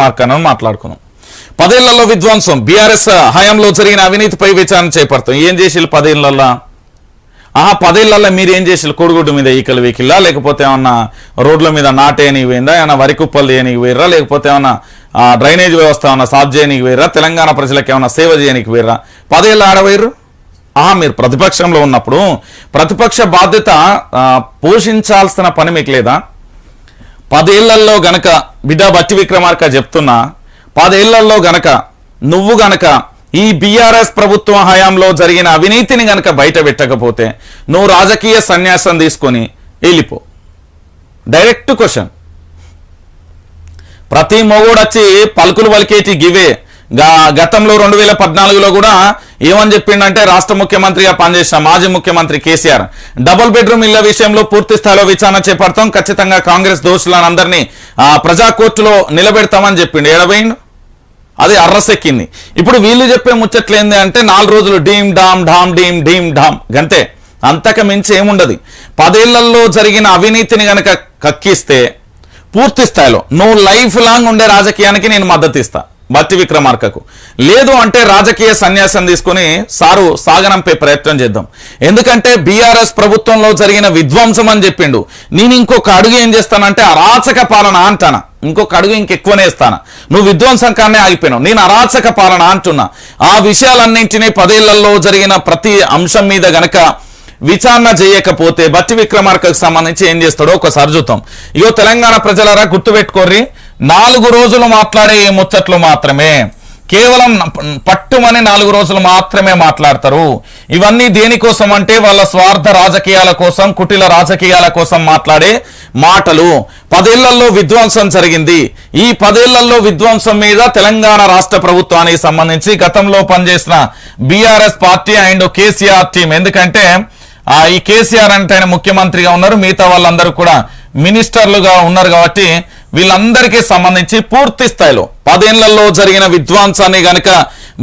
విక్రమార్కను మాట్లాడుకున్నాం. పదేళ్ళలో విధ్వంసం. బీఆర్ఎస్ హయాంలో జరిగిన అవినీతిపై విచారణ చేపడతాం. ఏం చేసి పదేళ్ళలో ఆహా పదేళ్ళలో మీరు ఏం చేసి కోడిగుడ్డు మీద ఈకలు వీకిల్లా లేకపోతే ఏమన్నా రోడ్ల మీద నాటేయనికి పోయిందా ఏమన్నా వరి కుప్పలు చేయనికి పోయిర్రా లేకపోతే ఏమన్నా డ్రైనేజ్ వ్యవస్థ ఏమన్నా సాఫ్ చేయనికి పోయిర్రా తెలంగాణ ప్రజలకు ఏమన్నా సేవ చేయనికి పోయిర్రా పదేళ్ళు ఆడపోయిర్రు ఆహా మీరు ప్రతిపక్షంలో ఉన్నప్పుడు ప్రతిపక్ష బాధ్యత పోషించాల్సిన పని మీకు లేదా? పదేళ్ళలో గనక బిడ్డ బట్టి విక్రమార్క చెప్తున్నా పదేళ్ళలో గనక నువ్వు గనక ఈ బీఆర్ఎస్ ప్రభుత్వం హయాంలో జరిగిన అవినీతిని గనక బయట పెట్టకపోతే నువ్వు రాజకీయ సన్యాసం తీసుకొని వెళ్ళిపో. డైరెక్ట్ క్వశ్చన్ ప్రతి మొగోడొచ్చి పలుకులు పలికేటి గివే గతంలో రెండు వేల పద్నాలుగులో కూడా ఏమని చెప్పిండంటే రాష్ట్ర ముఖ్యమంత్రిగా పనిచేసిన మాజీ ముఖ్యమంత్రి కేసీఆర్ డబుల్ బెడ్రూమ్ ఇళ్ళ విషయంలో పూర్తి స్థాయిలో విచారణ చేపడతాం. ఖచ్చితంగా కాంగ్రెస్ దోషులను అందరినీ ప్రజా కోర్టులో నిలబెడతామని చెప్పిండు. ఏడబోయిండు? అది అర్రసెక్కింది. ఇప్పుడు వీళ్ళు చెప్పే ముచ్చట్లేంది అంటే నాలుగు రోజులు డీమ్ డామ్ ఢామ్ డీమ్ డీమ్ ఢామ్ గంతే. అంతక మించి ఏముండదు. పదేళ్ళలో జరిగిన అవినీతిని గనక కక్కిస్తే పూర్తి స్థాయిలో నువ్వు లైఫ్ లాంగ్ ఉండే రాజకీయానికి నేను మద్దతు ఇస్తాను బట్టి విక్రమార్కకు. లేదు అంటే రాజకీయ సన్యాసం తీసుకుని సారు సాగనంపే ప్రయత్నం చేద్దాం. ఎందుకంటే బీఆర్ఎస్ ప్రభుత్వంలో జరిగిన విధ్వంసం అని చెప్పిండు. నేను ఇంకొక అడుగు ఏం చేస్తానంటే అరాచక పాలన అంటానా? ఇంకొక అడుగు ఇంకెక్కువనే ఇస్తాను? నువ్వు విధ్వంసం కానే ఆగిపోయినావు. నేను అరాచక పాలన అంటున్నా. ఆ విషయాలన్నింటినీ పదేళ్ళలో జరిగిన ప్రతి అంశం మీద గనక విచారణ చేయకపోతే బట్టి విక్రమార్కకు సంబంధించి ఏం చేస్తాడో ఒకసారి చూద్దాం. ఇగో తెలంగాణ ప్రజలరా గుర్తుపెట్టుకోర్రి. నాలుగు రోజులు మాట్లాడే ఈ ముచ్చట్లు మాత్రమే. కేవలం పట్టుమని నాలుగు రోజులు మాత్రమే మాట్లాడతారు. ఇవన్నీ దేనికోసం అంటే వాళ్ళ స్వార్థ రాజకీయాల కోసం కుటిల రాజకీయాల కోసం మాట్లాడే మాటలు. పదేళ్ళలో విధ్వంసం జరిగింది. ఈ పదేళ్ళలో విధ్వంసం మీద తెలంగాణ రాష్ట్ర ప్రభుత్వానికి సంబంధించి గతంలో పనిచేసిన BRS party and KCR team. ఎందుకంటే ఈ కేసీఆర్ అంటే ఆయన ముఖ్యమంత్రిగా ఉన్నారు. మిగతా వాళ్ళందరూ కూడా మినిస్టర్లుగా ఉన్నారు కాబట్టి వీళ్ళందరికీ సంబంధించి పూర్తి స్థాయిలో పదేళ్ళలో జరిగిన విధ్వంసాన్ని గనక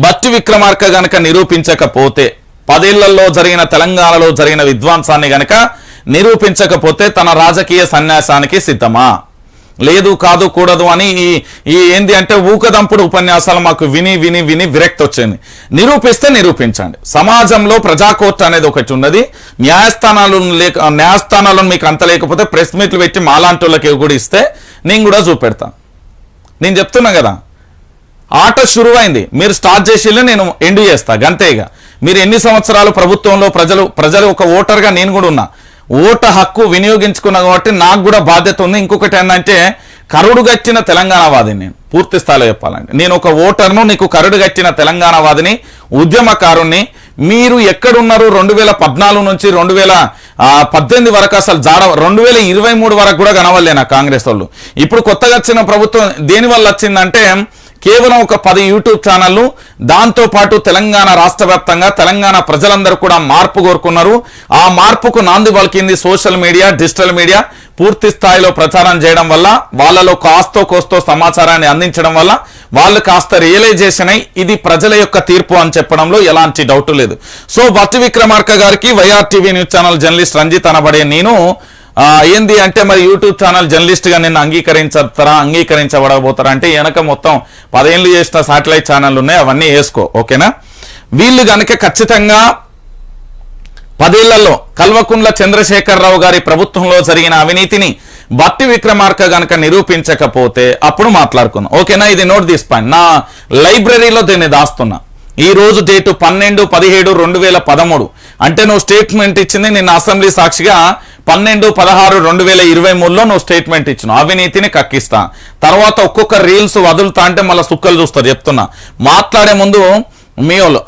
బట్టి విక్రమార్క గనక నిరూపించకపోతే పదేళ్ళలో జరిగిన తెలంగాణలో జరిగిన విధ్వంసాన్ని గనక నిరూపించకపోతే తన రాజకీయ సన్యాసానికి సిద్ధమా? లేదు కాదు కూడదు అని ఈ ఏంది అంటే ఊకదంపుడు ఉపన్యాసాలు మాకు విని విని విని విరక్తి వచ్చింది నిరూపిస్తే నిరూపించండి. సమాజంలో ప్రజాకోర్టు అనేది ఒకటి ఉన్నది. న్యాయస్థానాలు లేక న్యాయస్థానాలు మీకు అంత లేకపోతే ప్రెస్ మీట్లు పెట్టి మాలాంటి కూడా ఇస్తే నేను కూడా చూపెడతా. నేను చెప్తున్నా కదా. ఆట శురువైంది. మీరు స్టార్ట్ చేసి నేను ఎండ్ చేస్తా గంతేగా మీరు ఎన్ని సంవత్సరాలు ప్రభుత్వంలో ప్రజలు ప్రజలు ఒక ఓటర్గా నేను కూడా ఉన్నా. ఓట హక్కు వినియోగించుకున్నా కాబట్టి నాకు కూడా బాధ్యత ఉంది. ఇంకొకటి ఏంటంటే కరుడుగచ్చిన తెలంగాణవాది నేను పూర్తి స్థాయిలో చెప్పాలండి నేను ఒక ఓటర్ను నీకు కరుడు తెలంగాణవాదిని ఉద్యమకారుణ్ణి మీరు ఎక్కడున్నారు రెండు వేల పద్నాలుగు నుంచి రెండు వేల పద్దెనిమిది వరకు అసలు జాడ రెండు వేల ఇరవై మూడు వరకు కూడా కనవలేనా కాంగ్రెస్ వాళ్ళు. ఇప్పుడు కొత్తగా వచ్చిన ప్రభుత్వం దేని వల్ల వచ్చిందంటే కేవలం ఒక పది యూట్యూబ్ ఛానళ్ళు దాంతోపాటు తెలంగాణ రాష్ట్ర వ్యాప్తంగా తెలంగాణ ప్రజలందరూ కూడా మార్పు కోరుకున్నారు. ఆ మార్పుకు నాంది పలికింది సోషల్ మీడియా డిజిటల్ మీడియా. పూర్తి స్థాయిలో ప్రచారం చేయడం వల్ల వాళ్ళలో కాస్తో కోస్తో సమాచారాన్ని అందించడం వల్ల వాళ్ళు కాస్త రియలైజేషన్ అయి ఇది ప్రజల యొక్క తీర్పు అని చెప్పడంలో ఎలాంటి డౌట్ లేదు. సో భట్టి విక్రమార్క గారికి YR TV news channel journalist Ranjith అనబడే నేను ఏంది అంటే మరి యూట్యూబ్ ఛానల్ జర్నలిస్ట్గా నిన్ను అంగీకరించతారా అంగీకరించబడబోతారా అంటే వెనక మొత్తం పదేళ్ళు చేసిన సాటిలైట్ ఛానల్ ఉన్నాయి అవన్నీ వేసుకో ఓకేనా? వీళ్ళు కనుక ఖచ్చితంగా పదేళ్ళలో కల్వకుండ్ల చంద్రశేఖరరావు గారి ప్రభుత్వంలో జరిగిన అవినీతిని బట్టి విక్రమార్క గనక నిరూపించకపోతే అప్పుడు మాట్లాడుకున్నాం ఓకేనా? ఇది నోట్ తీసుకోండి నా లైబ్రరీలో దీన్ని దాస్తున్నా. ఈ రోజు డేటు పన్నెండు పదిహేడు రెండు వేల పదమూడు. అంటే నువ్వు స్టేట్మెంట్ ఇచ్చింది నిన్న అసెంబ్లీ సాక్షిగా పన్నెండు పదహారు రెండు వేల ఇరవై మూడులో నువ్వు స్టేట్మెంట్ ఇచ్చిన అవినీతిని కక్కిస్తా. తర్వాత ఒక్కొక్క రీల్స్ వదులుతా అంటే మళ్ళీ సుక్కలు చూస్తారు చెప్తున్నా. మాట్లాడే ముందు మీ